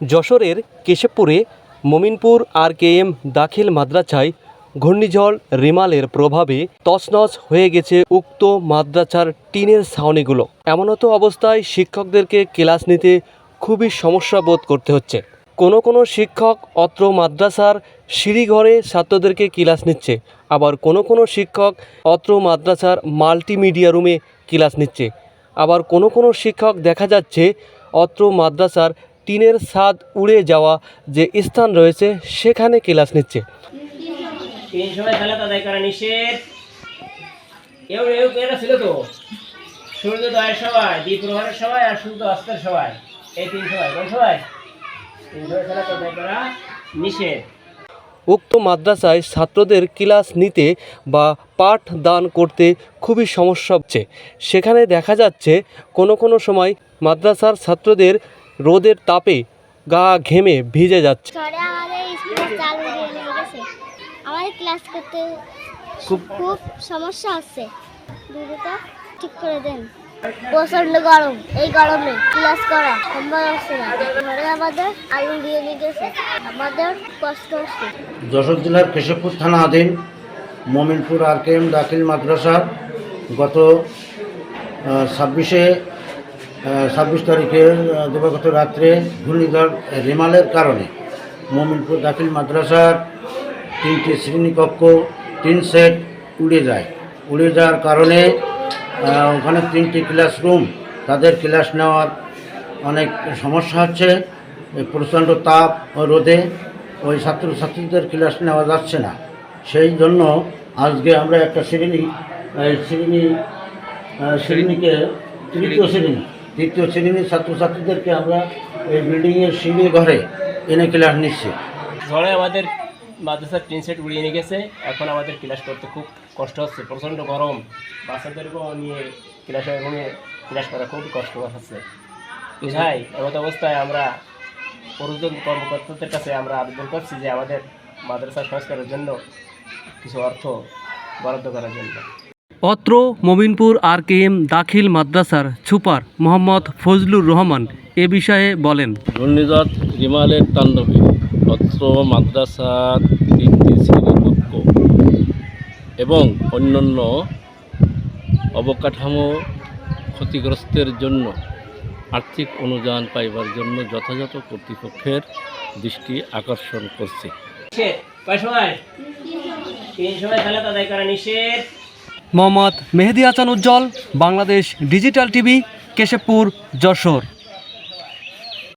যশোরের কেশবপুরে মমিনপুর আর কে এম দাখিল মাদ্রাসায় ঘূর্ণিঝড় রিমালের প্রভাবে তছনছ হয়ে গেছে উক্ত মাদ্রাসার টিনের ছাউনিগুলো। এমনত অবস্থায় শিক্ষকদেরকে ক্লাস নিতে খুবই সমস্যা বোধ করতে হচ্ছে। কোনো কোনো শিক্ষক অত্র মাদ্রাসার সিঁড়িঘরে ছাত্রদেরকে ক্লাস নিচ্ছে, আবার কোনো কোনো শিক্ষক অত্র মাদ্রাসার মাল্টিমিডিয়া রুমে ক্লাস নিচ্ছে। আবার কোনো কোনো শিক্ষক দেখা যাচ্ছে অত্র মাদ্রাসার টিনের ছাদ উড়ে যাওয়া যে স্থান রয়েছে সেখানে ক্লাস নিচ্ছে। তিন সময় খেলা আদায় করা নিষেধ। এও এও এটা ছিল তো? সূর্যোদয়ের সময় দ্বীপ সময় আর সূর্য অস্তের সময় এই তিন সময় কোন সময়? তিন সময় খেলা আদায় করা নিষেধ। উক্ত মাদ্রাসায় ছাত্রদের ক্লাস নিতে বা পাঠ দান করতে খুবই সমস্যা হচ্ছে। সেখানে দেখা যাচ্ছে কোনো কোনো সময় মাদ্রাসার ছাত্রদের রোদের তাপে গা ঘেমে ভিজে যাচ্ছে। আমাদের ক্লাস করতে খুব খুব সমস্যা হচ্ছে। দুটোটা ঠিক করে দেন। প্রচণ্ড গরম। এই গরমে ক্লাস করা সম্ভব হচ্ছে না। ঘরে আমাদের আলু দিয়ে নিয়ে গেছে আমাদের কষ্ট হচ্ছে। যশোর জেলার কেশবপুর থানাধীন মমিনপুর আর কে এম দাখিল মাদ্রাসার গত ছাব্বিশে ছাব্বিশ তারিখে দিবাগত রাত্রে ঘূর্ণিঝড় রেমালের কারণে মমিনপুর দাখিল মাদ্রাসার তিনটি শ্রেণীকক্ষ তিন সেট উড়ে যায়। উড়ে যাওয়ার কারণে ওখানে তিনটি ক্লাসরুম তাদের ক্লাস নেওয়ার অনেক সমস্যা হচ্ছে প্রচণ্ড তাপ ও রোদে ওই ছাত্রছাত্রীদের ক্লাস নেওয়া যাচ্ছে না। সেই জন্য আজকে আমরা একটা শ্রেণি শ্রেণি শ্রেণীকে, তৃতীয় শ্রেণি তৃতীয় শ্রেণির ছাত্রছাত্রীদেরকে আমরা এই বিল্ডিংয়ের সিঁড়ি ঘরে এনে ক্লাস নিচ্ছি। ঝড়ে আমাদের মাদ্রাসার টিন সেট উড়িয়ে নিয়ে গেছে। এখন আমাদের ক্লাস করতে খুব কষ্ট হচ্ছে, প্রচণ্ড গরম। বাচ্চাদেরকেও নিয়ে ক্লাসের রুমে ক্লাস করা খুব কষ্ট হচ্ছে। বুঝাই এমত অবস্থায় আমরা প্রয়োজন কর্মকর্তাদের কাছে আমরা আবেদন করছি যে আমাদের মাদ্রাসা সংস্কারের জন্য কিছু অর্থ বরাদ্দ করার জন্য। অত্র মমিনপুর আর কে এম দাখিল মাদ্রাসার সুপার মোহাম্মদ ফজলুর রহমান এ বিষয়ে বলেন। ঘূর্ণিঝড় রিমালের তাণ্ডবে অত্র মাদ্রাসার তিনটি শ্রেণীকক্ষ এবং অন্যান্য অবকাঠামো ক্ষতিগ্রস্তের জন্য আর্থিক অনুদান পাইবার জন্য যথাযথ কর্তৃপক্ষের দৃষ্টি আকর্ষণ করছে। কয় সময়? তিন সময়। খেলা আদায় করা নিষেধ। Mohammad Mehedi Hasan Ujjwal Bangladesh digital TV Keshabpur Jessore.